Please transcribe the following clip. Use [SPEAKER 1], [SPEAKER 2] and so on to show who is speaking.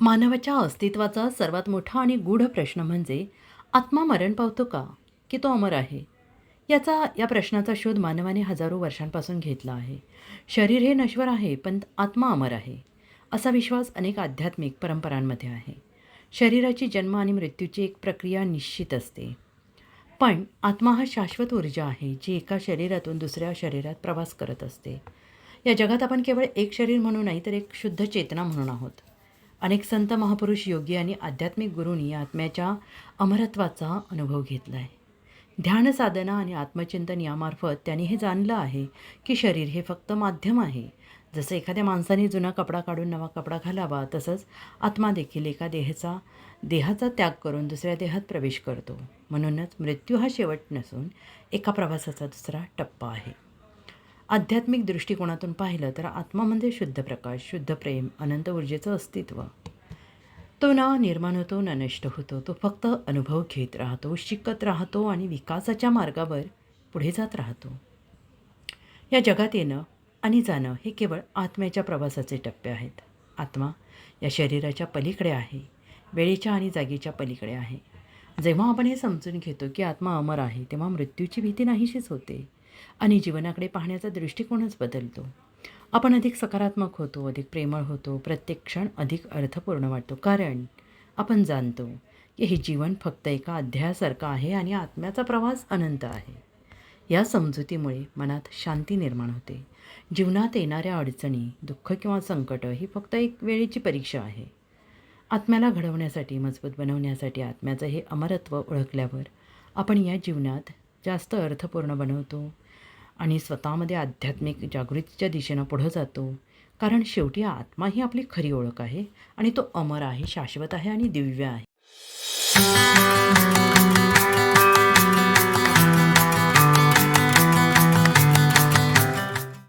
[SPEAKER 1] मानवाच्या अस्तित्वाचा सर्वात मोठा आणि गूढ प्रश्न म्हणजे आत्मा मरण पावतो का? की तो अमर आहे? याचा या प्रश्नाचा शोध मानवाने हजारो वर्षांपासून घेतला आहे. शरीर हे नश्वर आहे पण आत्मा अमर आहे असा विश्वास अनेक आध्यात्मिक परंपरांमध्ये आहे. शरीराची जन्म आणि मृत्यूची एक प्रक्रिया निश्चित असते. पण आत्मा हा शाश्वत ऊर्जा आहे जी एका शरीरातून दुसऱ्या शरीरात प्रवास करत असते. या जगात आपण केवळ एक शरीर म्हणून नाही तर एक शुद्ध चेतना म्हणून आहोत. अनेक संत महापुरुष योगी आणि आध्यात्मिक गुरूंनी या आत्म्याच्या अमरत्वाचा अनुभव घेतला आहे ध्यान साधना आणि आत्मचिंतन यामार्फत त्यांनी हे जाणलं आहे की शरीर हे फक्त माध्यम आहे. जसं एखाद्या माणसाने जुना कपडा काढून नवा कपडा घालावा तसंच आत्मा देखील एका देहाचा देहाचा त्याग करून दुसऱ्या देहात प्रवेश करतो. म्हणूनच मृत्यू हा शेवट नसून एका प्रवासाचा दुसरा टप्पा आहे. आध्यात्मिक दृष्टिकोनातून पाहिलं तर आत्मा म्हणजे शुद्ध प्रकाश शुद्ध प्रेम अनंत ऊर्जेचं अस्तित्व. तो ना निर्माण होतो ना नष्ट होतो. तो फक्त अनुभव घेत राहतो शिकत राहतो आणि विकासाच्या मार्गावर पुढे जात राहतो. या जगात येणं आणि जाणं हे केवळ आत्म्याच्या प्रवासाचे टप्पे आहेत. आत्मा या शरीराच्या पलीकडे आहे वेळेच्या आणि जागेच्या पलीकडे आहे. जेव्हा आपण हे समजून घेतो की आत्मा अमर आहे तेव्हा मृत्यूची भीती नाहीशीच होते. आणि जीवनाकडे पाहण्याचा दृष्टिकोनच बदलतो. आपण अधिक सकारात्मक होतो अधिक प्रेमळ होतो प्रत्येक क्षण अधिक अर्थपूर्ण वाटतो. कारण आपण जाणतो की हे जीवन फक्त एका अध्यायासारखं आहे आणि आत्म्याचा प्रवास अनंत आहे. या समजुतीमुळे मनात शांती निर्माण होते. जीवनात येणाऱ्या अडचणी दुःख किंवा संकट ही फक्त एक वेळेची परीक्षा आहे. आत्म्याला घडवण्यासाठी मजबूत बनवण्यासाठी आत्म्याचं हे अमरत्व ओळखल्यावर आपण या जीवनात जास्त अर्थपूर्ण बनवतो आणि स्वतःमध्ये आध्यात्मिक जागृतीच्या दिशेनं पुढं जातो. कारण शेवटी आत्मा ही आपली खरी ओळख आहे आणि तो अमर आहे शाश्वत आहे आणि दिव्य आहे.